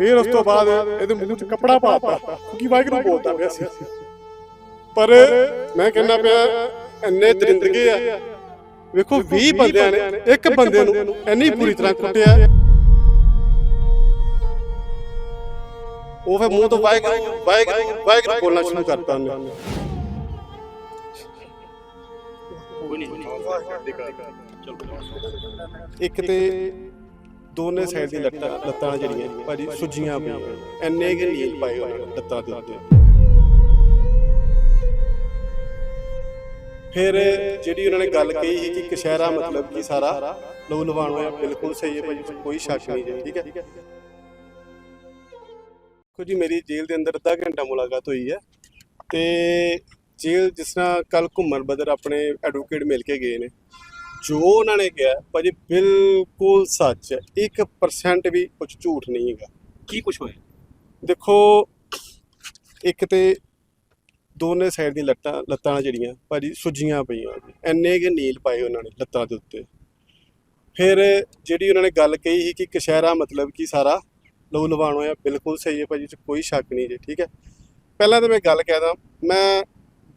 ਫਿਰ ਉਸ ਤੋਂ ਬਾਅਦ ਇਹਦੇ ਮੂੰਹ 'ਚ ਕੱਪੜਾ ਪਾਤਾ। ਕਿਉਂਕਿ ਵਾਹਿਗੁਰੂ ਬੋਲਦਾ ਪਿਆ ਸੀ। ਪਰ ਮੈਂ ਕਹਿੰਦਾ ਪਿਆ ਇੰਨੇ ਦਰਿੰਦਗੇ ਆ। ਵੇਖੋ 20 ਬੰਦਿਆਂ ਨੇ ਇੱਕ ਬੰਦੇ ਨੂੰ ਇੰਨੀ ਪੂਰੀ ਤਰ੍ਹਾਂ ਕੁੱਟਿਆ। ਉਹ ਫਿਰ ਮੂੰਹ ਤੋਂ ਵਾਹਿਗੁਰੂ ਵਾਹਿਗੁਰੂ ਵਾਹਿਗੁਰੂ ਬੋਲਣਾ ਸ਼ੁਰੂ ਕਰਤਾ ਉਹਨੇ। ਇੱਕ ਤੇ ਦੋਨੇ ਸਾਈਡ ਦੀ ਲੱਤਾਂ ਲੱਤਾਂ ਜਿਹੜੀਆਂ ਭਾਜੀ ਸੁੱਜੀਆਂ ਪਈਆਂ। ਐਨੇ ਕਿ ਨੀਲ ਪਾਏ ਹੋਏ ਲੱਤਾਂ ਦੇ ਉੱਤੇ। ਫਿਰ ਜਿਹੜੀ ਉਹਨਾਂ ਨੇ ਗੱਲ ਕਹੀ ਸੀ ਕਿ ਕਸ਼ਹਿਰਾ ਮਤਲਬ ਕਿ ਸਾਰਾ ਲਹੂ ਲਵਾਣ ਹੋਇਆ ਬਿਲਕੁਲ ਸਹੀ ਹੈ ਭਾਜੀ ਕੋਈ ਸ਼ੱਕ ਨਹੀਂ ਜੀ ਠੀਕ ਹੈ। ਕੁਝ ਜੀ ਮੇਰੀ ਜੇਲ੍ਹ ਦੇ ਅੰਦਰ ਅੱਧਾ ਘੰਟਾ ਮੁਲਾਕਾਤ ਹੋਈ ਹੈ ਤੇ ਜੇਲ੍ਹ ਜਿਸ ਤਰ੍ਹਾਂ ਕੱਲ ਘੁੰਮਣ ਬਦਰ ਆਪਣੇ ਐਡਵੋਕੇਟ ਮਿਲ ਕੇ ਗਏ ਨੇ। ਜੋ ਉਹਨਾਂ ਨੇ ਕਿਹਾ ਭਾਜੀ ਬਿਲਕੁਲ ਸੱਚ ਹੈ 1% ਵੀ ਕੁਝ ਝੂਠ ਨਹੀਂ ਹੈਗਾ। ਕੀ ਕੁਝ ਹੋਇਆ? ਦੇਖੋ ਇੱਕ ਤੇ ਦੋਨੇ ਸਾਈਡ ਦੀ ਲੱਤਾਂ ਲੱਤਾਂ ਜਿਹੜੀਆਂ ਭਾਜੀ ਸੁੱਜੀਆਂ ਪਈਆਂ ਐਨੇ ਕਿ ਨੀਲ ਪਾਏ ਉਹਨਾਂ ਨੇ ਲੱਤਾਂ ਦੇ ਉੱਤੇ। ਫਿਰ ਜਿਹੜੀ ਉਹਨਾਂ ਨੇ ਗੱਲ ਕਹੀ ਸੀ ਕਿ ਕਸ਼ਹਿਰਾ ਮਤਲਬ ਕਿ ਸਾਰਾ ਲਹੂ ਲਵਾਣ ਹੋਇਆ ਬਿਲਕੁਲ ਸਹੀ ਹੈ ਭਾਜੀ ਚ ਕੋਈ ਸ਼ੱਕ ਨਹੀਂ ਜੀ ਠੀਕ ਹੈ। ਪਹਿਲਾਂ ਤਾਂ ਮੈਂ ਗੱਲ ਕਹਿਦਾ ਮੈਂ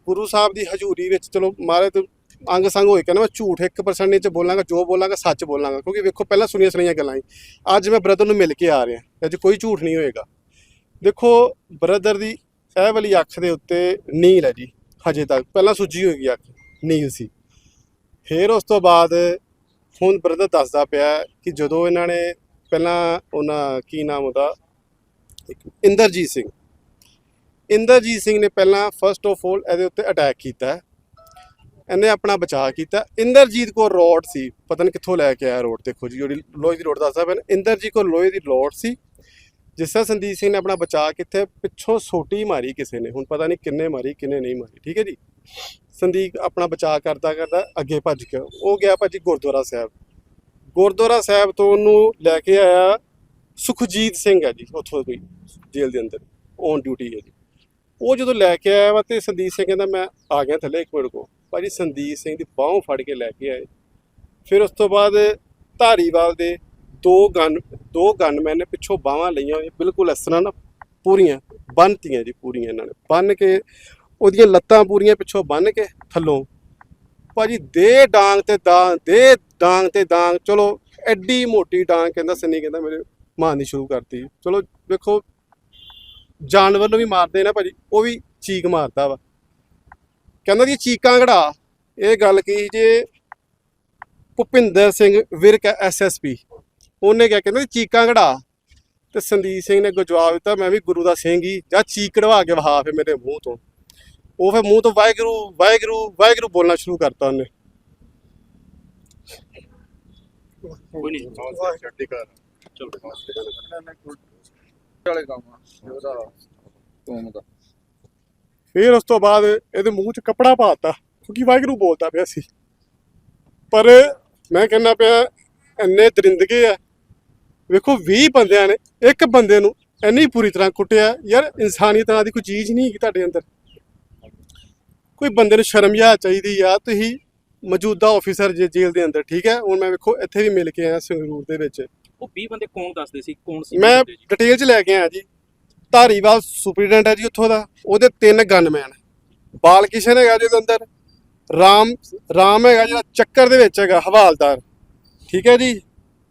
ਗੁਰੂ ਸਾਹਿਬ ਦੀ ਹਜ਼ੂਰੀ ਵਿੱਚ ਚਲੋ ਮਾਰੇ ਤੇ ਅੰਗ ਸੰਗ ਹੋਏ ਕਹਿੰਦਾ ਮੈਂ ਝੂਠ 1% ਨਹੀਂ ਚ ਬੋਲਾਂਗਾ, ਜੋ ਬੋਲਾਂਗਾ ਸੱਚ ਬੋਲਾਂਗਾ। ਕਿਉਂਕਿ ਵੇਖੋ, ਪਹਿਲਾਂ ਸੁਣੀਆਂ ਸੁਣੀਆਂ ਗੱਲਾਂ ਸੀ। ਅੱਜ ਮੈਂ ਬ੍ਰਦਰ ਨੂੰ ਮਿਲ ਕੇ ਆ ਰਿਹਾ। ਅੱਜ ਕੋਈ ਝੂਠ ਨਹੀਂ ਹੋਏਗਾ। ਦੇਖੋ ਬ੍ਰਦਰ ਦੀ ਇਹ ਵਾਲੀ ਅੱਖ ਦੇ ਉੱਤੇ ਨੀਲ ਹੈ ਜੀ, ਹਜੇ ਤੱਕ। ਪਹਿਲਾਂ ਸੁੱਜੀ ਹੋਈ ਅੱਖ, ਨੀਲ ਸੀ। ਫਿਰ ਉਸ ਤੋਂ ਬਾਅਦ ਹੁਣ ਬ੍ਰਦਰ ਦੱਸਦਾ ਪਿਆ ਕਿ ਜਦੋਂ ਇਹਨਾਂ ਨੇ ਪਹਿਲਾਂ ਉਹਨਾਂ, ਕੀ ਨਾਮ ਉਹਦਾ? ਇੱਕ ਇੰਦਰਜੀਤ ਸਿੰਘ। ਇੰਦਰਜੀਤ ਸਿੰਘ ਨੇ ਪਹਿਲਾਂ ਫਰਸਟ ਆਫ ਆਲ ਇਹਦੇ ਉੱਤੇ ਅਟੈਕ ਕੀਤਾ। ਇਹਨੇ ਆਪਣਾ ਬਚਾਅ ਕੀਤਾ। ਇੰਦਰਜੀਤ ਕੋਲ ਰੋਡ ਸੀ। ਪਤਾ ਨਹੀਂ ਕਿੱਥੋਂ ਲੈ ਕੇ ਆਇਆ ਰੋਡ ਦੇਖੋ ਜੀ ਜਿਹੜੀ ਲੋਹੇ ਦੀ ਰੋਡ ਦੱਸਦਾ ਪਿਆ ਨਾ, ਇੰਦਰਜੀਤ ਕੋਲ ਲੋਹੇ ਦੀ ਰੋਡ ਸੀ। ਜਿਸ ਤਰ੍ਹਾਂ ਸੰਦੀਪ ਸਿੰਘ ਨੇ ਆਪਣਾ ਬਚਾਅ ਕਿੱਥੇ ਪਿੱਛੋਂ ਸੋਟੀ ਮਾਰੀ ਕਿਸੇ ਨੇ। ਹੁਣ ਪਤਾ ਨਹੀਂ ਕਿੰਨੇ ਮਾਰੀ ਕਿੰਨੇ ਨਹੀਂ ਮਾਰੀ ਠੀਕ ਹੈ ਜੀ? ਸੰਦੀਪ ਆਪਣਾ ਬਚਾਅ ਕਰਦਾ ਕਰਦਾ ਅੱਗੇ ਭੱਜ ਗਿਆ। ਉਹ ਗਿਆ ਭਾਜੀ ਗੁਰਦੁਆਰਾ ਸਾਹਿਬ। ਗੁਰਦੁਆਰਾ ਸਾਹਿਬ ਤੋਂ ਉਹਨੂੰ ਲੈ ਕੇ ਆਇਆ ਸੁਖਜੀਤ ਸਿੰਘ ਹੈ ਜੀ ਉੱਥੋਂ ਦੀ ਜੇਲ੍ਹ ਦੇ ਅੰਦਰ। ਔਨ ਡਿਊਟੀ ਹੈ ਜੀ। ਉਹ ਜਦੋਂ ਲੈ ਕੇ ਆਇਆ ਵਾ ਤੇ ਸੰਦੀਪ ਸਿੰਘ ਕਹਿੰਦਾ, ਮੈਂ ਆ ਗਿਆ ਥੱਲੇ ਇੱਕ ਮਿੰਟ ਕੋ ਭਾਜੀ ਸੰਦੀਪ ਸਿੰਘ ਦੀ ਬਾਹੋਂ ਫੜ ਕੇ ਲੈ ਕੇ ਆਏ। ਫਿਰ ਉਸ ਤੋਂ ਬਾਅਦ ਧਾਰੀਵਾਲ ਦੇ ਦੋ ਗਨ ਦੋ ਗਨਮੈਨ ਨੇ ਪਿੱਛੋਂ ਬਾਹਾਂ ਲਈਆਂ ਹੋਈਆਂ, ਬਿਲਕੁਲ ਇਸ ਤਰ੍ਹਾਂ ਨਾ ਪੂਰੀਆਂ, ਬੰਨਤੀਆਂ ਜੀ ਪੂਰੀਆਂ ਇਹਨਾਂ ਨੇ। ਬੰਨ ਕੇ ਉਹਦੀਆਂ ਲੱਤਾਂ ਪੂਰੀਆਂ ਪਿੱਛੋਂ ਬੰਨ ਕੇ ਥੱਲੋਂ। ਭਾਜੀ ਦੇ ਡਾਂਗ ਤੇ ਡਾਂਗ, ਦੇ ਡਾਂਗ ਤੇ ਡਾਂਗ, ਚਲੋ ਐਡੀ ਮੋਟੀ ਡਾਂਗ ਕਹਿੰਦਾ, ਸੰਨੀ ਕਹਿੰਦਾ ਮੇਰੇ ਮਾਂ ਦੀ ਸ਼ੁਰੂ ਕਰਤੀ। ਚਲੋ ਵੇਖੋ ਜਾਨਵਰ ਨੂੰ ਵੀ ਮਾਰਦੇ ਨਾ ਭਾਜੀ, ਉਹ ਵੀ ਚੀਕ ਮਾਰਦਾ ਵਾ। ਕਹਿੰਦਾ ਜੀ, ਚੀਕਾਂ ਘੜਾ। ਇਹ ਗੱਲ ਕੀ ਜੇ ਭੁਪਿੰਦਰ ਸਿੰਘ ਵਿਰਕ ਐਸਐਸਪੀ ਉਹਨੇ ਕਿਹਾ, ਕਹਿੰਦਾ ਚੀਕਾਂ ਘੜਾ। ਤੇ ਸੰਦੀਪ ਸਿੰਘ ਨੇ ਅੱਗੋਂ ਜਵਾਬ ਦਿੱਤਾ, ਮੈਂ ਵੀ ਗੁਰੂ ਦਾ ਸਿੰਘ ਹੀ, ਜਾਂ ਚੀਕ ਕਢਵਾ ਕੇ ਵਹਾ ਫੇ ਮੇਰੇ ਮੂੰਹ ਤੋਂ। ਉਹ ਫੇ ਮੂੰਹ ਤੋਂ ਵਾਹਿਗੁਰੂ ਵਾਹਿਗੁਰੂ ਵਾਹਿਗੁਰੂ ਬੋਲਣਾ ਸ਼ੁਰੂ ਕਰਤਾ ਉਹਨੇ। ਕੋਈ ਨਹੀਂ ਚਲੋ। ਵਾਲੇ ਕੰਮ ਆ। ਉਹਦਾ ਕੌਮ ਦਾ। ਫਿਰ ਉਸ ਤੋਂ ਬਾਅਦ ਇਹਦੇ ਮੂੰਹ 'ਚ ਕੱਪੜਾ ਪਾਤਾ ਕਿਉਂਕਿ ਵਾਹਿਗੁਰੂ ਬੋਲਦਾ ਪਿਆ ਸੀ। ਪਰ ਮੈਂ ਕਹਿੰਦਾ ਪਿਆ, ਇੰਨੇ ਦਰਿੰਦਗੇ ਆ। ਵੇਖੋ 20 ਬੰਦਿਆਂ ਨੇ, ਇੱਕ ਬੰਦੇ ਨੂੰ ਇੰਨੀ ਪੂਰੀ ਤਰ੍ਹਾਂ ਕੁੱਟਿਆ। ਯਾਰ ਇਨਸਾਨੀਅਤ ਨਾਂ ਦੀ ਕੋਈ ਚੀਜ਼ ਨਹੀਂ ਹੈਗੀ ਤੁਹਾਡੇ ਅੰਦਰ। ਕੋਈ ਬੰਦੇ ਨੂੰ ਸ਼ਰਮ ਆ ਚਾਹੀਦੀ ਆ। ਤੁਸੀਂ ਮੌਜੂਦਾ ਆਫੀਸਰ ਜੇ ਜੇਲ੍ਹ ਦੇ ਅੰਦਰ, ਠੀਕ ਹੈ? ਹੁਣ ਮੈਂ ਵੇਖੋ, ਇੱਥੇ ਵੀ ਮਿਲ ਕੇ ਆਇਆ ਸੰਗਰੂਰ ਦੇ ਵਿੱਚ। ਉਹ 20 ਬੰਦੇ ਕੌਣ ਦੱਸਦੇ ਸੀ? ਕੌਣ ਸੀ ਮੈਂ? ਡਿਟੇਲ 'ਚ ਲੈ ਕੇ ਆਇਆ ਜੀ। ਧਾਰੀਵਾਲ ਸੁਪਰੀਡੈਂਟ ਹੈ ਜੀ ਉੱਥੋਂ ਦਾ। ਉਹਦੇ ਤਿੰਨ ਗਨਮੈਨ। ਬਾਲ ਕਿਸ਼ਨ ਹੈਗਾ ਜੀ ਉਹਦੇ ਅੰਦਰ। ਰਾਮ ਰਾਮ ਹੈਗਾ ਜਿਹੜਾ ਚੱਕਰ ਦੇ ਵਿੱਚ ਹੈਗਾ ਹਵਾਲਦਾਰ। ਠੀਕ ਹੈ ਜੀ?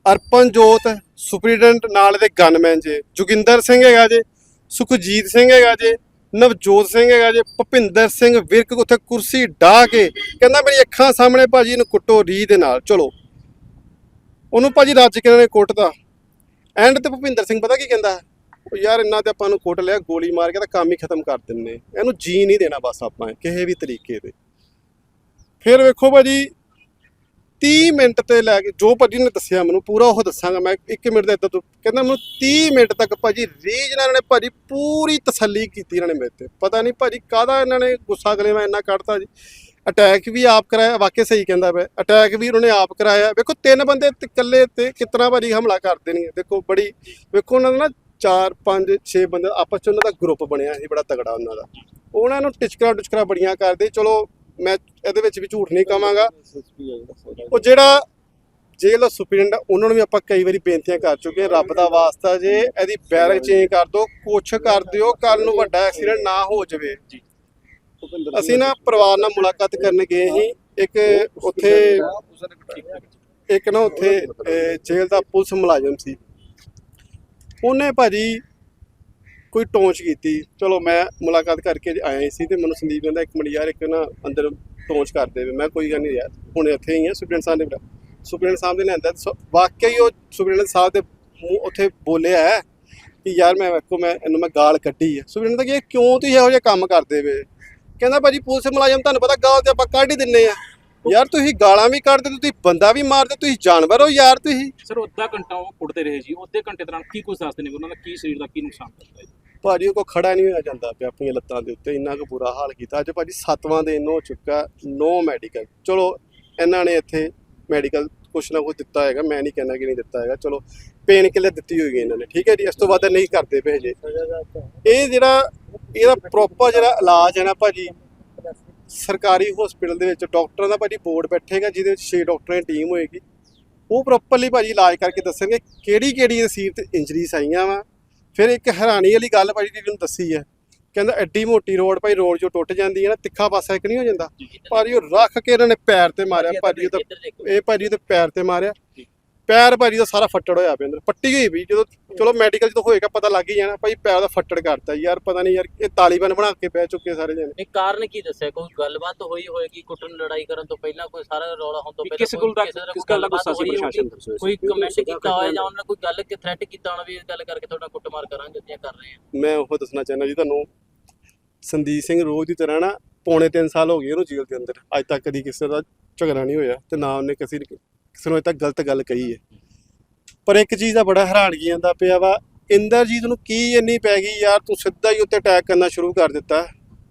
ਅਰਪਨਜੋਤ ਸੁਪਰੀਡੈਂਟ ਨਾਲ ਦੇ ਗਨਮੈਨ ਜੇ। ਜੋਗਿੰਦਰ ਸਿੰਘ ਹੈਗਾ ਜੇ ਸੁਖਜੀਤ ਸਿੰਘ ਹੈਗਾ ਜੇ ਨਵਜੋਤ ਸਿੰਘ ਹੈਗਾ ਜੇ ਭੁਪਿੰਦਰ ਸਿੰਘ ਵਿਰਕ ਉੱਥੇ ਕੁਰਸੀ ਢਾ ਕੇ ਕਹਿੰਦਾ ਮੇਰੀ ਅੱਖਾਂ ਸਾਹਮਣੇ ਭਾਜੀ ਇਹਨੂੰ ਕੁੱਟੋ ਰੀ ਦੇ ਨਾਲ। ਚਲੋ। ਉਹਨੂੰ ਭਾਜੀ ਰੱਜ ਕੇ ਇਹਨਾਂ ਨੇ ਕੁੱਟਦਾ ਐਂਡ ਤੇ ਭੁਪਿੰਦਰ ਸਿੰਘ ਪਤਾ ਕੀ ਕਹਿੰਦਾ? ਉਹ ਯਾਰ ਇੰਨਾ ਤੇ ਆਪਾਂ ਨੂੰ ਕੁੱਟ ਲਿਆ, ਗੋਲੀ ਮਾਰ ਕੇ ਤਾਂ ਕੰਮ ਹੀ ਖਤਮ ਕਰ ਦਿੰਨੇ। ਇਹਨੂੰ ਜੀ ਨਹੀਂ ਦੇਣਾ ਬਸ ਆਪਾਂ, ਕਿਸੇ ਵੀ ਤਰੀਕੇ ਦੇ ਫਿਰ ਵੇਖੋ ਭਾਜੀ 30 ਮਿੰਟ ਤੇ ਲੈ ਕੇ, ਜੋ ਭਾਜੀ ਨੇ ਦੱਸਿਆ ਮੈਨੂੰ, ਪੂਰਾ ਉਹ ਦੱਸਾਂਗਾ ਮੈਂ 1 ਮਿੰਟ ਦਾ ਇਦਾਂ ਤੋਂ, ਕਹਿੰਦਾ ਮੈਨੂੰ 30 ਮਿੰਟ ਤੱਕ ਭਾਜੀ ਰੀਜ ਨਾਲ ਇਹਨਾਂ ਨੇ ਭਾਜੀ ਪੂਰੀ ਤਸੱਲੀ ਕੀਤੀ ਇਹਨਾਂ ਨੇ ਮੇਰੇ ਤੇ। ਪਤਾ ਨਹੀਂ ਭਾਜੀ ਕਾਹਦਾ ਇਹਨਾਂ ਨੇ ਗੁੱਸਾ ਗਲੇ ਮੈਂ ਇੰਨਾ ਕੱਢਤਾ ਜੀ। ਅਟੈਕ ਵੀ ਆਪ ਕਰਾਇਆ, ਵਾਕਿਆ ਸਹੀ ਕਹਿੰਦਾ ਪਿਆ ਅਟੈਕ ਵੀ ਉਹਨਾਂ ਆਪ ਕਰਾਇਆ। ਵੇਖੋ, ਤਿੰਨ ਬੰਦੇ ਤੇ ਇਕੱਲੇ ਤੇ ਕਿਤਨਾ ਭਾਜੀ ਹਮਲਾ ਕਰ ਦੇਣਗੇ। ਦੇਖੋ, ਬੜੀ, ਵੇਖੋ ਉਹਨਾਂ ਦਾ ਨਾ 4 5 6 ਬੰਦੇ ਆਪਸ ਚ ਉਹਨਾਂ ਦਾ ਗਰੁੱਪ ਬਣਿਆ ਸੀ ਬੜਾ ਤਗੜਾ ਉਹਨਾਂ ਦਾ। ਉਹਨਾਂ ਨੂੰ ਟਿਚਕਰਾ ਟਿਚਕਰਾ ਬੜੀਆਂ ਕਰਦੇ, ਚਲੋ ਮੈਂ ਇਹਦੇ ਵਿੱਚ ਵੀ ਝੂਠ ਨਹੀਂ ਕਵਾਂਗਾ ਉਹ ਜਿਹੜਾ ਜੇਲ੍ਹ ਦਾ ਉਹਨਾਂ ਨੂੰ ਵੀ ਆਪਾਂ ਕਈ ਵਾਰੀ ਬੇਨਤੀਆਂ ਕਰ ਚੁੱਕੇ ਰੱਬ ਦਾ ਵਾਸਤਾ ਜੇ ਇਹਦੀ ਬੈਰਕ ਚੇਂਜ ਕਰ ਦਿਓ ਕੁਛ ਕਰ ਦਿਓ ਕੱਲ ਨੂੰ ਵੱਡਾ ਐਕਸੀਡੈਂਟ ਨਾ ਹੋ ਜਾਵੇ। ਅਸੀਂ ਨਾ ਪਰਿਵਾਰ ਨਾਲ ਮੁਲਾਕਾਤ ਕਰਨ ਗਏ ਸੀ। ਇੱਕ ਉੱਥੇ ਇੱਕ ਨਾ ਉੱਥੇ ਜੇਲ੍ਹ ਦਾ ਪੁਲਿਸ ਮੁਲਾਜ਼ਮ ਸੀ। ਉਹਨੇ ਭਾਜੀ ਕੋਈ ਟੌਂਚ ਕੀਤੀ। ਚਲੋ ਮੈਂ ਮੁਲਾਕਾਤ ਕਰਕੇ ਆਇਆ ਸੀ ਤੇ ਮੈਨੂੰ ਸੰਦੀਪ ਕਹਿੰਦਾ, ਇੱਕ ਮਿੰਟ ਯਾਰ, ਇੱਕ ਨਾ ਅੰਦਰ ਟੌਂਚ ਕਰ ਦੇ ਮੈਂ ਕੋਈ ਗੱਲ ਨਹੀਂ ਯਾਰ, ਹੁਣ ਇੱਥੇ ਹੀ ਆ ਸੁਪਰਡੈਂਟ ਸਾਹਿਬ ਨੇ ਸੁਪਰਡੈਂਟ ਸਾਹਿਬ ਨੇ ਲੈਂਦਾ ਵਾਕਿਆ ਹੀ ਉਹ ਸੁਪਰਡੈਂਟ ਸਾਹਿਬ ਦੇ ਮੂੰਹ ਉੱਥੇ ਬੋਲਿਆ ਹੈ ਕਿ ਯਾਰ ਮੈਂ ਵੇਖੋ, ਮੈਂ, ਇਹਨੂੰ ਮੈਂ ਗਾਲ ਕੱਢੀ ਹੈ। ਸੁਪਰਡੈਂਟ ਦਾ ਕਿ ਕਿਉਂ ਤੁਸੀਂ ਇਹੋ ਜਿਹਾ ਕੰਮ ਕਰਦੇ ਵੇ? ਕਹਿੰਦਾ ਭਾਜੀ ਪੁਲਿਸ ਮੁਲਾਜ਼ਮ ਤੁਹਾਨੂੰ ਪਤਾ ਗਾਲ ਤੇ ਆਪਾਂ ਕੱਢ ਹੀ ਦਿੰਨੇ ਆ। ਯਾਰ ਤੁਸੀਂ ਗਾਲਾਂ ਵੀ ਕੱਢਦੇ ਤੁਸੀਂ ਬੰਦਾ ਵੀ ਮਾਰਦੇ ਤੁਸੀਂ ਜਾਨਵਰ ਹੋ ਯਾਰ ਤੁਸੀਂ। ਸਰ ਅੱਧਾ ਘੰਟਾ ਉਹ ਕੁੱਟਦੇ ਰਹੇ ਜੀ। ਉਹਦੇ ਘੰਟੇ ਦੌਰਾਨ ਕੀ ਕੁਝ ਦੱਸਦੇ ਨੇ ਉਹਨਾਂ ਦਾ ਕੀ ਸਰੀਰ ਦਾ ਕੀ ਨੁਕਸਾਨ ਕਰਦਾ ਹੈ ਭਾਜੀ ਉਹ ਕੋ ਖੜਾ ਨਹੀਂ ਹੋਇਆ ਜਾਂਦਾ ਪਿਆ ਆਪਣੀਆਂ ਲੱਤਾਂ ਦੇ ਉੱਤੇ। ਇੰਨਾ ਕੁ ਬੁਰਾ ਹਾਲ ਕੀਤਾ। ਅੱਜ ਭਾਜੀ ਸੱਤਵਾਂ ਦਿਨ ਹੋ ਚੁੱਕਾ ਨੋ ਮੈਡੀਕਲ ਚਲੋ ਇਹਨਾਂ ਨੇ ਇੱਥੇ ਮੈਡੀਕਲ ਕੁਛ ਨਾ ਕੁਛ ਦਿੱਤਾ ਹੈਗਾ, ਮੈਂ ਨਹੀਂ ਕਹਿੰਦਾ ਕਿ ਨਹੀਂ ਦਿੱਤਾ ਹੈਗਾ, ਚਲੋ ਪੇਨ ਕਿਲਰ ਦਿੱਤੀ ਹੋਈ ਹੈ ਇਹਨਾਂ ਨੇ, ਠੀਕ ਹੈ ਜੀ, ਇਸ ਤੋਂ ਵੱਧ ਨਹੀਂ ਕਰਦੇ ਪਏ ਜੇ ਇਹ ਜਿਹੜਾ, ਇਹਦਾ ਪ੍ਰੋਪਰ ਜਿਹੜਾ ਇਲਾਜ ਹੈ ਨਾ ਭਾਜੀ, ਸਰਕਾਰੀ ਹਸਪੀਟਲ ਦੇ ਵਿੱਚ ਡਾਕਟਰਾਂ ਦਾ ਭਾਜੀ ਬੋਰਡ ਬੈਠੇਗਾ, ਜਿਹਦੇ ਵਿੱਚ 6 ਡਾਕਟਰਾਂ ਦੀ ਟੀਮ ਹੋਏਗੀ। ਉਹ ਪ੍ਰੋਪਰਲੀ ਭਾਜੀ ਇਲਾਜ ਕਰਕੇ ਦੱਸਣਗੇ ਕਿਹੜੀ ਕਿਹੜੀ ਸੀਰ ਤੇ ਇੰਜਰੀਜ਼ ਆਈਆਂ ਵਾ। ਫਿਰ ਇੱਕ ਹੈਰਾਨੀ ਵਾਲੀ ਗੱਲ ਭਾਜੀ ਜਿਹੜੀ ਨੂੰ ਦੱਸੀ ਹੈ ਕਹਿੰਦਾ ਐਡੀ ਮੋਟੀ ਰੋਡ ਭਾਈ ਰੋਡ ਜੋ ਟੁੱਟ ਜਾਂਦੀ ਹੈ ਨਾ ਤਿੱਖਾ ਪਾਸਾ ਇੱਕ ਨਹੀਂ ਹੋ ਜਾਂਦਾ। ਭਾਜੀ ਉਹ ਰੱਖ ਕੇ ਇਹਨਾਂ ਨੇ ਪੈਰ ਤੇ ਮਾਰਿਆ ਭਾਜੀ ਉਹ ਤਾਂ ਇਹ ਭਾਜੀ ਤੇ ਪੈਰ ਤੇ ਮਾਰਿਆ। ਪੈਰ ਭਾਜੀ ਦਾ ਸਾਰਾ ਫੱਟੜ ਹੋਇਆ ਪਿਆ ਅੰਦਰ ਪੱਟੀ ਹੋਈ ਵੀ ਜਦੋਂ ਚਲੋ ਮੈਡੀਕਲ ਜਦੋਂ ਹੋਏਗਾ ਪਤਾ ਲੱਗ ਹੀ ਜਾਣਾ ਭਾਈ ਪੈਰ ਦਾ ਫੱਟੜ ਕਰਤਾ ਯਾਰ ਪਤਾ ਨਹੀਂ ਯਾਰ ਇਹ ਤਾਲੀਬਾਨ ਬਣਾ ਕੇ ਬਹਿ ਚੁੱਕੇ ਸਾਰੇ ਜਣੇ। ਇਹ ਕਾਰਨ ਕੀ ਦੱਸਿਆ? ਕੋਈ ਗੱਲਬਾਤ ਹੋਈ ਹੋਏਗੀ ਕੁੱਟਣ ਲੜਾਈ ਕਰਨ ਤੋਂ ਪਹਿਲਾਂ ਕੋਈ ਸਾਰਾ ਰੌਲਾ ਹੋਣ ਤੋਂ ਪਹਿਲਾਂ ਕਿਸ ਗੱਲ ਦਾ ਕਿਸੇ ਗੱਲ ਦਾ ਗੁੱਸਾ ਸੀ ਪ੍ਰਸ਼ਾਸਨ ਹੋਊਗੀ? ਕੋਈ ਕਮੈਂਟ ਕੀਤਾ ਹੋਇਆ ਜਾਂ ਉਹਨਾਂ ਨੇ ਕੋਈ ਗੱਲ ਕਿ ਥ੍ਰੈਟ ਕੀਤਾ ਹੋਣਾ ਵੀ ਇਹ ਗੱਲ ਕਰਕੇ ਤੁਹਾਡਾ ਕੁੱਟਮਾਰ ਕਰਾਂਗੇ ਜਾਂ ਕਰ ਰਹੇ ਆ ਮੈਂ ਉਹ ਦੱਸਣਾ ਚਾਹੁੰਦਾ ਜੀ ਤੁਹਾਨੂੰ ਸੰਦੀਪ ਸਿੰਘ ਰੋਜ਼ ਦੀ ਤਰ੍ਹਾਂ ਨਾ ਪੌਣੇ 3 ਸਾਲ ਹੋ ਗਏ ਉਹਨੂੰ ਜੇਲ੍ਹ ਦੇ ਅੰਦਰ ਅੱਜ ਤੱਕ ਕਦੀ ਕਿਸੇ ਦਾ ਝਗੜਾ ਨਹੀਂ ਹੋਇਆ ਤੇ ਨਾ ਉਹਨੇ ਕਿਸੇ ਕਿਸੇ ਨੂੰ ਇਹ ਤਾਂ ਗਲਤ ਗੱਲ ਕਹੀ ਹੈ। ਪਰ ਇੱਕ ਚੀਜ਼ ਦਾ ਬੜਾ ਹੈਰਾਨਗੀ ਆਂਦਾ ਪਿਆ ਵਾ, ਇੰਦਰਜੀਤ ਨੂੰ ਕੀ ਇੰਨੀ ਪੈ ਗਈ, ਯਾਰ ਤੂੰ ਸਿੱਧਾ ਹੀ ਉੱਤੇ ਅਟੈਕ ਕਰਨਾ ਸ਼ੁਰੂ ਕਰ ਦਿੱਤਾ।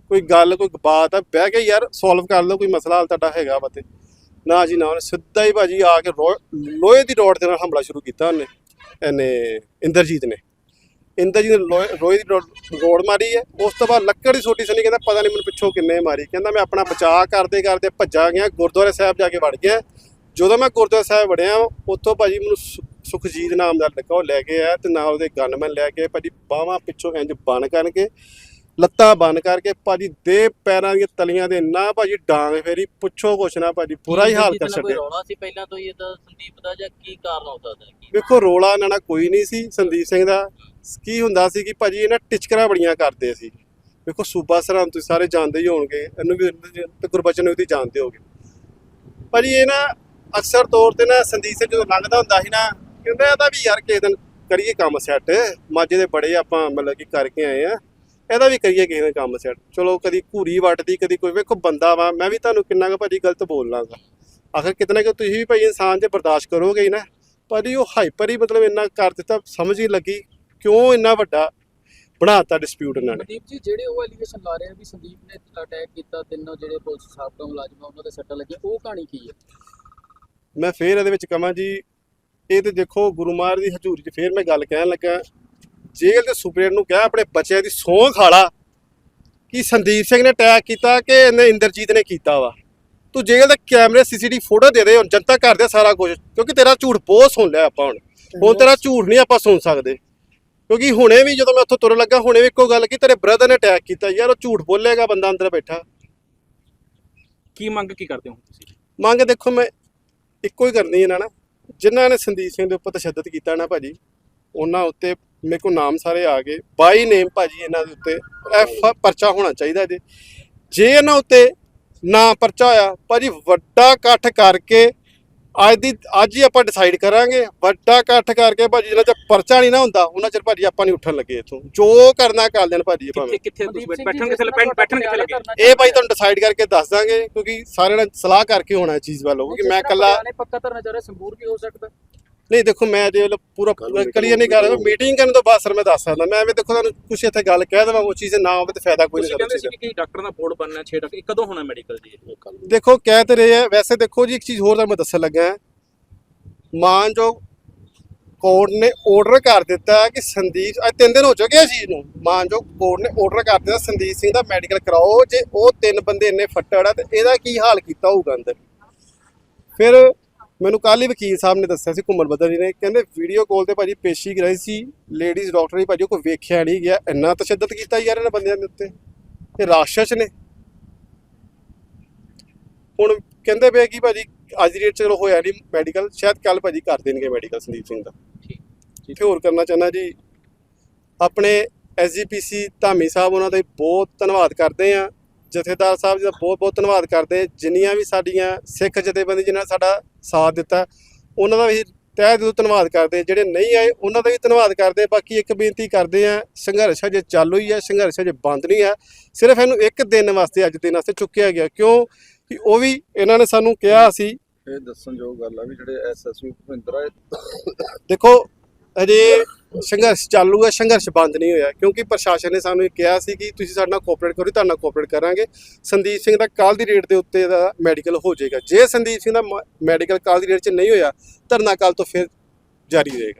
ਕੋਈ ਗੱਲ, ਕੋਈ ਬਾਤ ਆ, ਬਹਿ ਕੇ ਯਾਰ ਸੋਲਵ ਕਰ ਲਓ, ਕੋਈ ਮਸਲਾ ਹਾਲ ਤੁਹਾਡਾ ਹੈਗਾ ਵਾ ਤੇ। ਨਾ ਜੀ, ਨਾ ਉਹਨੇ ਸਿੱਧਾ ਹੀ ਭਾਜੀ ਆ ਕੇ ਰੋ- ਲੋਹੇ ਦੀ ਰੋਡ ਦੇ ਨਾਲ ਹਮਲਾ ਸ਼ੁਰੂ ਕੀਤਾ ਉਹਨੇ, ਇਹਨੇ, ਇੰਦਰਜੀਤ ਨੇ। ਇੰਦਰਜੀਤ ਨੇ ਲੋਹੇ ਦੀ ਰੋ- ਰੋਡ ਮਾਰੀ ਹੈ। ਉਸ ਤੋਂ ਬਾਅਦ ਲੱਕੜ ਦੀ ਛੋਟੀ ਸਨੀ ਕਹਿੰਦਾ ਪਤਾ ਨਹੀਂ ਮੈਨੂੰ ਪਿੱਛੋਂ ਕਿੰਨੇ ਮਾਰੀ। ਕਹਿੰਦਾ ਮੈਂ ਆਪਣਾ ਬਚਾਅ ਕਰਦੇ ਕਰਦੇ ਭੱਜਾ ਗਿਆ, ਗੁਰਦੁਆਰੇ ਸਾਹਿਬ ਜਾ ਕੇ ਵੜ ਗਿਆ। ਜਦੋਂ ਮੈਂ ਗੁਰਦੁਆਰਾ ਸਾਹਿਬ ਵੜਿਆ ਉੱਥੋਂ ਭਾਜੀ ਮੈਨੂੰ ਸੁਖਜੀਤ ਨਾਮ ਦਾ ਲੜਕਾ ਉਹ ਲੈ ਕੇ ਆਇਆ ਤੇ ਨਾਲ ਉਹਦੇ ਗਨਮੈਨ ਲੈ ਕੇ ਭਾਜੀ ਬਾਹਾਂ ਪਿੱਛੋਂ ਇੰਜ ਬਨ ਕਰਕੇ ਲੱਤਾਂ ਬਨ ਕਰਕੇ ਭਾਜੀ ਦੇ ਪੈਰਾਂ ਦੀਆਂ ਤਲੀਆਂ ਦੇ ਨਾ ਭਾਜੀ ਡਾਂਗ ਫੇਰੀ ਪੁੱਛੋ ਕੁਛ ਨਾ ਭਾਜੀ ਬੁਰਾ ਹੀ ਹਾਲ ਕਰ ਛੱਡਿਆ। ਰੌਲਾ ਸੀ ਪਹਿਲਾਂ ਤੋਂ ਹੀ ਇਹਦਾ ਸੰਦੀਪ ਦਾ ਜਾਂ ਕੀ ਕਾਰਨ ਹੁੰਦਾ ਸੀ ਕੀ? ਵੇਖੋ ਰੋਲਾ ਇਹਨਾਂ ਨਾਲ ਕੋਈ ਨਹੀਂ ਸੀ ਸੰਦੀਪ ਸਿੰਘ ਦਾ। ਕੀ ਹੁੰਦਾ ਸੀ ਕਿ ਭਾਜੀ ਇਹਨਾਂ ਟਿਚਕਰਾਂ ਬੜੀਆਂ ਕਰਦੇ ਸੀ। ਵੇਖੋ ਸੂਬਾ ਸਰਾਂ ਤੁਸੀਂ ਸਾਰੇ ਜਾਣਦੇ ਹੀ ਹੋਣਗੇ ਇਹਨੂੰ ਵੀ ਤੇ ਗੁਰਬਚਨ ਨੂੰ ਵੀ ਜਾਣਦੇ ਹੋਗੇ। ਭਾਜੀ ਇਹ ਨਾ ਅਕਸਰ ਤੌਰ ਤੇ ਨਾ ਸੰਦੀਪ ਸਿੰਘ ਜਦੋਂ ਲੰਘਦਾ ਹੁੰਦਾ ਸੀ ਨਾ, ਕਹਿੰਦਾ ਇਹਦਾ ਵੀ ਯਾਰ ਕਿਸੇ ਦਿਨ ਕਰੀਏ ਕੰਮ ਸੈੱਟ ਮਾਝੇ ਦੇ ਬੜੇ ਆਪਾਂ ਮਤਲਬ ਕਿ ਕਰਕੇ ਆਏ ਆ। ਇਹਦਾ ਵੀ ਕਰੀਏ ਕਿਸੇ ਦਿਨ ਕੰਮ ਸੈੱਟ ਚਲੋ ਕਦੀ ਘੂਰੀ ਵੱਟਦੀ, ਕਦੀ ਕੋਈ ਵੇਖੋ ਬੰਦਾ ਵਾ, ਮੈਂ ਵੀ ਤੁਹਾਨੂੰ ਕਿੰਨਾ ਕੁ ਭਾਜੀ ਗਲਤ ਬੋਲ ਆਖਰ ਕਿਤਨਾ ਕਿ ਤੁਸੀਂ ਵੀ ਭਾਈ ਇਨਸਾਨ ਜੇ ਬਰਦਾਸ਼ਤ ਕਰੋਗੇ ਹੀ ਨਾ, ਭਾਜੀ ਉਹ ਹਾਈਪਰ ਹੀ ਮਤਲਬ ਇੰਨਾ ਕਰ ਦਿੱਤਾ, ਸਮਝ ਹੀ ਲੱਗੀ, ਕਿਉਂ ਇੰਨਾ ਵੱਡਾ ਬਣਾਤਾ ਡਿਸਪਿਊਟ ਇਹਨਾਂ ਨੇ? ਮਨਦੀਪ ਜੀ, ਜਿਹੜੇ ਉਹ ਐਲੀਗੇਸ਼ਨ ਲਾ ਰਹੇ ਆ ਵੀ ਸੰਦੀਪ ਨੇ ਅਟੈਕ ਕੀਤਾ, ਤਿੰਨੋਂ ਜਿਹੜੇ ਪੁਲਿਸ ਸਾਬਕਾ ਮੁਲਾਜ਼ਮ ਆ, ਉਹਨਾਂ ਦੇ ਸੱਟਾਂ ਲੱਗੀਆਂ, ਉਹ ਕਹਾਣੀ ਕੀ ਹੈ? ਮੈਂ ਫੇਰ ਇਹਦੇ ਵਿੱਚ ਕਹਾਂ ਜੀ ਇਹ ਤੇ ਦੇਖੋ ਗੁਰੂ ਮਹਾਰਾਜ ਦੀ ਹਜ਼ੂਰੀ 'ਚ ਫੇਰ ਮੈਂ ਗੱਲ ਕਹਿਣ ਲੱਗਾ ਜੇਲ੍ਹ ਦੇ ਸੁਪਰਡੈਂਟ ਨੂੰ ਕਿਹਾ ਆਪਣੇ ਬੱਚਿਆਂ ਦੀ ਸੌਂ ਖਾਲਾ ਕਿ ਸੰਦੀਪ ਸਿੰਘ ਨੇ ਅਟੈਕ ਕੀਤਾ ਕਿ ਇਹਨੇ ਇੰਦਰਜੀਤ ਨੇ ਕੀਤਾ ਵਾ। ਤੂੰ ਜੇਲ੍ਹ ਦੇ ਕੈਮਰੇ ਸੀਸੀਟੀਵੀ ਫੋਟੋ ਦੇ ਦੇ ਹੁਣ ਜਨਤਾ ਕਰਦੇ ਸਾਰਾ ਕੁਝ ਕਿਉਂਕਿ ਤੇਰਾ ਝੂਠ ਬਹੁਤ ਸੁਣ ਲਿਆ ਆਪਾਂ ਹੁਣ। ਹੁਣ ਤੇਰਾ ਝੂਠ ਨਹੀਂ ਆਪਾਂ ਸੁਣ ਸਕਦੇ। ਕਿਉਂਕਿ ਹੁਣੇ ਵੀ ਜਦੋਂ ਮੈਂ ਉੱਥੋਂ ਤੁਰਨ ਲੱਗਾ ਹੁਣੇ ਵੀ ਇੱਕੋ ਗੱਲ ਕੀ ਤੇਰੇ ਬ੍ਰਦਰ ਨੇ ਅਟੈਕ ਕੀਤਾ ਯਾਰ ਉਹ ਝੂਠ ਬੋਲੇਗਾ ਬੰਦਾ ਅੰਦਰ ਬੈਠਾ। ਕੀ ਮੰਗ ਕੀ ਕਰਦੇ ਹੋ ਤੁਸੀਂ? ਮੰਗ ਦੇਖੋ ਮੈਂ ਇੱਕੋ ਹੀ ਕਰਨੀ ਇਹਨਾਂ ਨਾਲ। ਜਿਨ੍ਹਾਂ ਨੇ ਸੰਦੀਪ ਸਿੰਘ ਦੇ ਉੱਪਰ ਤਸ਼ੱਦਦ ਕੀਤਾ ਨਾ ਭਾਜੀ, ਉਹਨਾਂ ਉੱਤੇ ਮੇਰੇ ਕੋਲ ਨਾਮ ਸਾਰੇ ਆ ਗਏ। ਬਾਈ ਨੇਮ ਭਾਜੀ ਇਹਨਾਂ ਦੇ ਉੱਤੇ ਐਫ ਪਰਚਾ ਹੋਣਾ ਚਾਹੀਦਾ ਜੇ। ਜੇ ਇਹਨਾਂ ਉੱਤੇ ਨਾ ਪਰਚਾ ਹੋਇਆ, ਭਾਜੀ ਵੱਡਾ ਇਕੱਠ ਕਰਕੇ ਅੱਜ ਦੀ ਅੱਜ ਹੀ ਆਪਾਂ ਡਿਸਾਈਡ ਕਰਾਂਗੇ। ਵੱਡਾ ਇਕੱਠ ਕਰਕੇ ਭਾਜੀ ਜਿੰਨਾ ਚਿਰ ਪਰਚਾ ਨਹੀਂ ਨਾ ਹੁੰਦਾ ਉਹਨਾਂ ਚਿਰ ਭਾਜੀ ਆਪਾਂ ਨਹੀਂ ਉੱਠਣ ਲੱਗੇ ਇੱਥੋਂ। ਜੋ ਕਰਨਾ ਕਰ ਲੈਣ ਭਾਜੀ ਇਹ ਭਾਵੇਂ ਕਿੱਥੇ ਤੁਸੀਂ ਬੈਠਣ ਕਿੱਥੇ ਬੈਠਣ ਕਿੱਥੇ ਲੱਗੇ। ਇਹ ਭਾਈ ਤੁਹਾਨੂੰ ਡਿਸਾਈਡ ਕਰਕੇ ਦੱਸ ਦਾਂਗੇ ਕਿਉਂਕਿ ਸਾਰਿਆਂ ਨਾਲ ਸਲਾਹ ਕਰਕੇ ਹੋਣਾ ਇਹ ਚੀਜ਼ ਵੱਲੋਂ ਕਿਉਂਕਿ ਮੈਂ ਇਕੱਲਾ ਪੱਕਾ ਧਰਨਾ ਚਾਹ ਰਿਹਾ ਸੰਬੂਰ ਵੀ ਹੋ ਸਕਦਾ। ਨਹੀਂ ਦੇਖੋ ਮੈਂ ਜੇ ਵੱਲੋਂ ਪੂਰਾ ਕਲੀਅਰ ਨਹੀਂ ਕਰ ਰਿਹਾ ਮੀਟਿੰਗ ਕਰਨ ਤੋਂ ਬਾਅਦ ਸਰ ਮੈਂ ਦੱਸ ਸਕਦਾ। ਮੈਂ ਐਵੇਂ ਦੇਖੋ ਤੁਹਾਨੂੰ ਕੁਛ ਇੱਥੇ ਗੱਲ ਕਹਿ ਦੇਵਾਂ ਉਹ ਚੀਜ਼ ਨਾ ਹੋਵੇ ਤੇ ਫਾਇਦਾ ਕੋਈ ਨਹੀਂ ਸਕਦਾ ਸੀ ਕਿ ਡਾਕਟਰ ਦਾ ਬੋਰਡ ਬਣਨਾ 6 ਡਾਕਟਰ ਕਦੋਂ ਹੋਣਾ ਮੈਡੀਕਲ ਜੀ? ਦੇਖੋ ਕਹਿ ਤੇ ਰਹੇ ਆ ਵੈਸੇ ਦੇਖੋ ਜੀ ਇੱਕ ਚੀਜ਼ ਹੋਰ ਤੁਹਾਨੂੰ ਮੈਂ ਦੱਸਣ ਲੱਗਾ ਹਾਂ। ਮਾਨਯੋਗ ਕੋਰਟ ਨੇ ਆਰਡਰ ਕਰ ਦਿੱਤਾ ਕਿ ਸੰਦੀਪ ਅੱਜ ਤਿੰਨ ਦਿਨ ਹੋ ਚੁੱਕੇ ਆ ਚੀਜ਼ ਨੂੰ। ਮਾਨਯੋਗ ਕੋਰਟ ਨੇ ਆਰਡਰ ਕਰ ਦਿੱਤਾ ਸੰਦੀਪ ਸਿੰਘ ਦਾ ਮੈਡੀਕਲ ਕਰਾਓ ਜੇ ਉਹ ਤਿੰਨ ਬੰਦੇ ਇੰਨੇ ਫੱਟੜ ਆ ਤੇ ਇਹਦਾ ਕੀ ਹਾਲ ਕੀਤਾ ਹੋਊਗਾ ਅੰਦਰ? ਫਿਰ ਮੈਨੂੰ ਕੱਲ ਹੀ ਵਕੀਲ ਸਾਹਿਬ ਨੇ ਦੱਸਿਆ ਸੀ ਘੁੰਮਣ ਬੱਦਲ ਜੀ ਨੇ ਕਹਿੰਦੇ ਵੀਡੀਓ ਕਾਲ ਤੇ ਭਾਜੀ ਪੇਸ਼ੀ ਕਰਾਈ ਸੀ ਲੇਡੀਜ਼ ਡਾਕਟਰ ਹੀ ਭਾਜੀ ਕੋਈ ਵੇਖਿਆ ਨਹੀਂ ਗਿਆ ਇੰਨਾ ਤਸ਼ੱਦਦ ਕੀਤਾ ਯਾਰ ਇਹਨਾਂ ਬੰਦਿਆਂ ਦੇ ਉੱਤੇ ਇਹ ਰਾਖਸ਼ ਨੇ। ਹੁਣ ਕਹਿੰਦੇ ਪਏ ਕਿ ਭਾਜੀ ਅੱਜ ਦੀ ਡੇਟ 'ਚ ਚਲੋ ਹੋਇਆ ਨਹੀਂ ਮੈਡੀਕਲ ਸ਼ਾਇਦ ਕੱਲ ਭਾਜੀ ਕਰ ਦੇਣਗੇ ਮੈਡੀਕਲ ਸੰਦੀਪ ਸਿੰਘ ਦਾ। ਠੀਕ ਹੋਰ ਕਰਨਾ ਚਾਹੁੰਦਾ ਜੀ ਆਪਣੇ ਐਸਜੀਪੀਸੀ ਧਾਮੀ ਸਾਹਿਬ ਉਹਨਾਂ ਦਾ ਬਹੁਤ ਧੰਨਵਾਦ ਕਰਦੇ ਆ ਜਥੇਦਾਰ ਸਾਹਿਬ ਜੀ ਦਾ ਬਹੁਤ ਬਹੁਤ ਧੰਨਵਾਦ ਕਰਦੇ ਜਿੰਨੀਆਂ ਵੀ ਸਾਡੀਆਂ ਸਿੱਖ ਜਥੇਬੰਦੀ ਜਿਨ੍ਹਾਂ ਨੇ ਸਾਡਾ ਸਾਥ ਦਿੱਤਾ। ਉਹਨਾਂ ਦਾ ਵੀ ਤਹਿ ਦਿਲੋਂ ਧੰਨਵਾਦ ਕਰਦੇ ਜਿਹੜੇ ਨਹੀਂ ਆਏ ਉਹਨਾਂ ਦਾ ਵੀ ਧੰਨਵਾਦ ਕਰਦੇ ਬਾਕੀ ਇੱਕ ਬੇਨਤੀ ਕਰਦੇ ਆ ਸੰਘਰਸ਼ ਅਜੇ ਚਾਲੂ ਹੀ ਹੈ ਸੰਘਰਸ਼ ਅਜੇ ਬੰਦ ਨਹੀਂ ਹੈ। ਸਿਰਫ ਇਹਨੂੰ ਇੱਕ ਦਿਨ ਵਾਸਤੇ ਅੱਜ ਦਿਨ ਵਾਸਤੇ ਚੁੱਕਿਆ ਗਿਆ। ਕਿਉਂ? ਕਿ ਉਹ ਵੀ ਇਹਨਾਂ ਨੇ ਸਾਨੂੰ ਕਿਹਾ ਸੀ। ਇਹ ਦੱਸਣਯੋਗ ਗੱਲ ਆ ਵੀ ਜਿਹੜੇ ਐਸਐਸਵੀ ਭੁਪਿੰਦਰ ਆ ਦੇਖੋ ਅਜੇ ਸੰਘਰਸ਼ ਚਾਲੂ ਹੈ, ਸੰਘਰਸ਼ ਬੰਦ ਨਹੀਂ ਹੋਇਆ, ਕਿਉਂਕਿ ਪ੍ਰਸ਼ਾਸਨ ਨੇ ਸਾਨੂੰ ਇਹ ਕਿਹਾ ਸੀ ਕਿ ਤੁਸੀਂ ਸਾਡੇ ਨਾਲ ਕੋਆਪਰੇਟ ਕਰੋ, ਤੁਹਾਡੇ ਨਾਲ ਕੋਆਪਰੇਟ ਕਰਾਂਗੇ। ਸੰਦੀਪ ਸਿੰਘ ਦਾ ਕੱਲ ਦੀ ਰੇਟ ਦੇ ਉੱਤੇ ਦਾ ਮੈਡੀਕਲ ਹੋ ਜਾਏਗਾ। ਜੇ ਸੰਦੀਪ ਸਿੰਘ ਦਾ ਮੈਡੀਕਲ ਕੱਲ ਦੀ ਰੇਟ 'ਚ ਨਹੀਂ ਹੋਇਆ, ਧਰਨਾ ਕੱਲ ਤੋਂ ਫਿਰ ਜਾਰੀ ਰਹੇਗਾ।